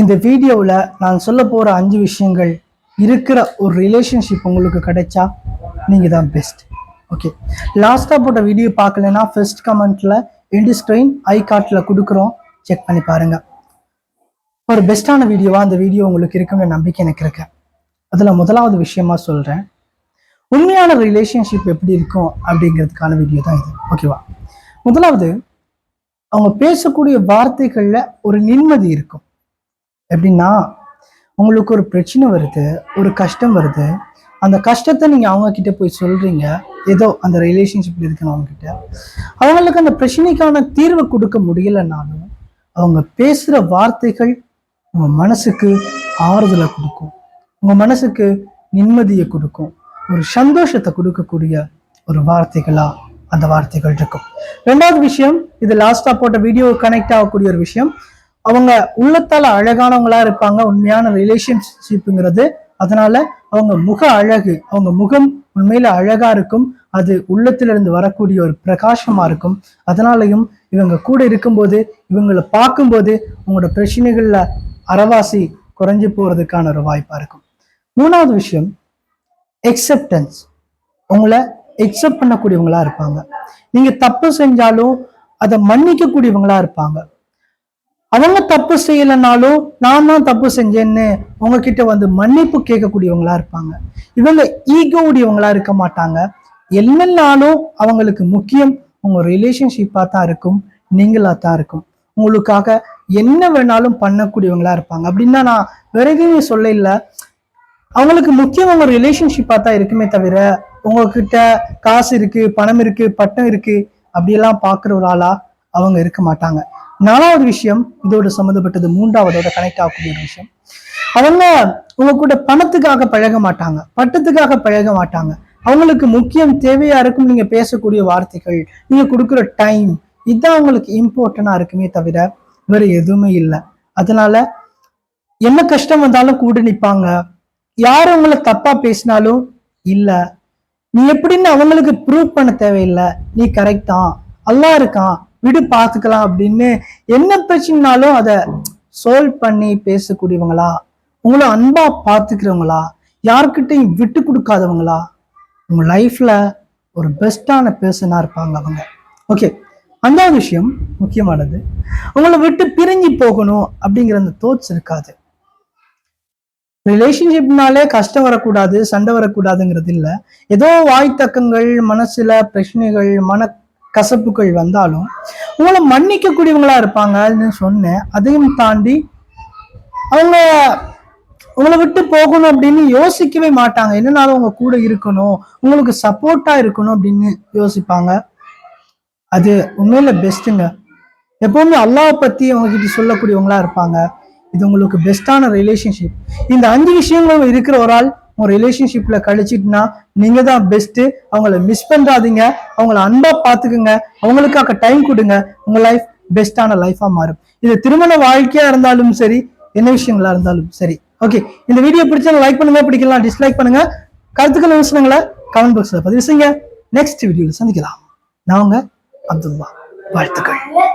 இந்த வீடியோவில் நான் சொல்ல போகிற அஞ்சு விஷயங்கள் இருக்கிற ஒரு ரிலேஷன்ஷிப் உங்களுக்கு கிடைச்சா நீங்கள் தான் பெஸ்ட் ஓகே லாஸ்ட்டாக போட்ட வீடியோ பார்க்கலன்னா ஃபர்ஸ்ட் கமெண்ட்டில் இண்டி ஸ்க்ரீன் ஐ கார்ட்டில் கொடுக்குறோம். செக் பண்ணி பாருங்கள் ஒரு பெஸ்ட்டான வீடியோவாக அந்த வீடியோ உங்களுக்கு இருக்கும்னு நம்பிக்கை எனக்கு இருக்கு. அதில் முதலாவது விஷயமா சொல்கிறேன் உண்மையான ரிலேஷன்ஷிப் எப்படி இருக்கும் அப்படிங்கிறதுக்கான வீடியோ தான் இது. ஓகேவா முதலாவது அவங்க பேசக்கூடிய வார்த்தைகளில் ஒரு நிம்மதி இருக்கும். எப்படின்னா உங்களுக்கு ஒரு பிரச்சனை வருது ஒரு கஷ்டம் வருது. அந்த கஷ்டத்தை நீங்கள் அவங்க கிட்ட போய் சொல்றீங்க. ஏதோ அந்த ரிலேஷன்ஷிப்ல இருக்கணும் கிட்ட அவங்களுக்கு அந்த பிரச்சனைக்கான தீர்வு கொடுக்க முடியலைனாலும் அவங்க பேசுகிற வார்த்தைகள் உங்க மனசுக்கு ஆறுதலை கொடுக்கும். உங்க மனசுக்கு நிம்மதியை கொடுக்கும். ஒரு சந்தோஷத்தை கொடுக்கக்கூடிய ஒரு வார்த்தைகளா அந்த வார்த்தைகள் இருக்கும். ரெண்டாவது விஷயம் இது லாஸ்டா போட்ட வீடியோ கனெக்ட் ஆகக்கூடிய ஒரு விஷயம். அவங்க உள்ளத்தால அழகானவங்களா இருப்பாங்க. உண்மையான ரிலேஷன்ஷிப்புங்கிறது அதனால அவங்க முக அழகு அவங்க முகம் உண்மையில அழகா இருக்கும். அது உள்ளத்திலிருந்து வரக்கூடிய ஒரு பிரகாசமா இருக்கும். அதனாலையும் இவங்க கூட இருக்கும்போது இவங்களை பார்க்கும்போது உங்களோட பிரச்சனைகள்ல அறவாசி குறைஞ்சு போறதுக்கான ஒரு வாய்ப்பா இருக்கும். மூணாவது விஷயம் எக்ஸப்டன்ஸ் உங்களை எக்ஸப்ட் பண்ணக்கூடியவங்களா இருப்பாங்க. நீங்க தப்பு செஞ்சாலும் அதை மன்னிக்க கூடியவங்களா இருப்பாங்க. அவங்க தப்பு செய்யலைனாலும் நான் தான் தப்பு செஞ்சேன்னு உங்ககிட்ட வந்து மன்னிப்பு கேட்கக்கூடியவங்களா இருப்பாங்க. இவங்க ஈகோ உடையவங்களா இருக்க மாட்டாங்க. என்னென்னாலும் அவங்களுக்கு முக்கியம். உங்க ரிலேஷன்ஷிப்பா தான் இருக்கும். நீங்களா தான் இருக்கும். உங்களுக்காக என்ன வேணாலும் பண்ணக்கூடியவங்களா இருப்பாங்க. அப்படின்னா நான் வேற சொல்ல இல்லை. அவங்களுக்கு முக்கியம் அவங்க ரிலேஷன்ஷிப்பா தான் இருக்குமே தவிர உங்ககிட்ட காசு இருக்கு பணம் இருக்கு பட்டம் இருக்கு அப்படியெல்லாம் பார்க்குற ஒரு ஆளா அவங்க இருக்க மாட்டாங்க. நாலாவது விஷயம் இதோட சம்மந்தப்பட்டது மூன்றாவதோட கனெக்ட் ஆகக்கூடிய ஒரு விஷயம். அவங்க உங்க கூட பணத்துக்காக பழக மாட்டாங்க. பட்டத்துக்காக பழக மாட்டாங்க. அவங்களுக்கு முக்கியம் தேவையா இருக்கும் நீங்க பேசக்கூடிய வார்த்தைகள் நீங்க கொடுக்குற டைம் இதுதான் அவங்களுக்கு இம்பார்ட்டண்டா இருக்குமே தவிர வேற எதுவுமே இல்லை. அதனால என்ன கஷ்டம் வந்தாலும் கூட நிப்பாங்க. யார் உங்களை தப்பா பேசினாலும் இல்ல. நீ எப்படின்னு அவங்களுக்கு ப்ரூவ் பண்ண தேவையில்லை. நீ கரெக்ட் தான். இருக்கான். விடு பார்த்துக்கலாம் அப்படின்னு என்ன பிரச்சனைனாலும் அதை சோல்வ் பண்ணி பேசக்கூடியவங்களா? உங்களை அன்பா பார்த்துக்கிறவங்களா? யார்கிட்டையும் விட்டு கொடுக்காதவங்களா? உங்க லைஃப்ல ஒரு பெஸ்டான பேர்சனா இருப்பாங்க அவங்க. ஓகே அந்த விஷயம் முக்கியமானது. உங்களை விட்டு பிரிஞ்சு போகணும் அப்படிங்கிற அந்த தோட்ஸ் இருக்காது. ரிலேஷன்ஷிப்னாலே கஷ்டம் வரக்கூடாது சண்டை வரக்கூடாதுங்கிறது இல்லை. ஏதோ வாய்த்தக்கங்கள் மனசுல பிரச்சனைகள் மன கசப்புகள் வந்தாலும் உங்களை மன்னிக்கக்கூடியவங்களா இருப்பாங்கன்னு சொன்னேன். அதையும் தாண்டி அவங்க உங்களை விட்டு போகணும் அப்படின்னு யோசிக்கவே மாட்டாங்க. என்னனாலும் உங்க கூட இருக்கணும் உங்களுக்கு சப்போர்ட்டா இருக்கணும் அப்படின்னு யோசிப்பாங்க. அது உண்மையில பெஸ்ட்டுங்க எப்பவுமே அல்லாவை பத்தி உங்ககிட்ட சொல்லக்கூடியவங்களா இருப்பாங்க. இது உங்களுக்கு பெஸ்டான ரிலேஷன்ஷிப் இந்த அஞ்சு விஷயங்களும் இருக்கிற ஒரு ஆள் உங்க ரிலேஷன்ஷிப்ல கழிச்சிட்டுனா நீங்க தான் பெஸ்ட் அவங்கள மிஸ் பண்றாதீங்க. அவங்கள அன்பா பாத்துக்குங்க. அவங்களுக்காக டைம் கொடுங்க. உங்க லைஃப் பெஸ்டான லைஃபா மாறும். இது திருமண வாழ்க்கையா இருந்தாலும் சரி என்ன விஷயங்களா இருந்தாலும் சரி. ஓகே இந்த வீடியோ பிடிச்சா லைக் பண்ணுங்க பிடிக்கலாம் டிஸ்லைக் பண்ணுங்க. கருத்துக்கள் விஷயங்களை கமெண்ட் பாக்ஸ்ல பதிவு செய்யுங்க. நெக்ஸ்ட் வீடியோவில் சந்திக்கலாம். நான் உங்க அப்துல்லா. வாழ்த்துக்கள்.